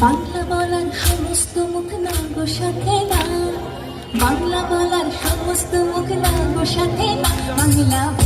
বাংলা বলার সমস্ত মুখ না গো না। বাংলা বলার সমস্ত মুখ না গো না। বাংলা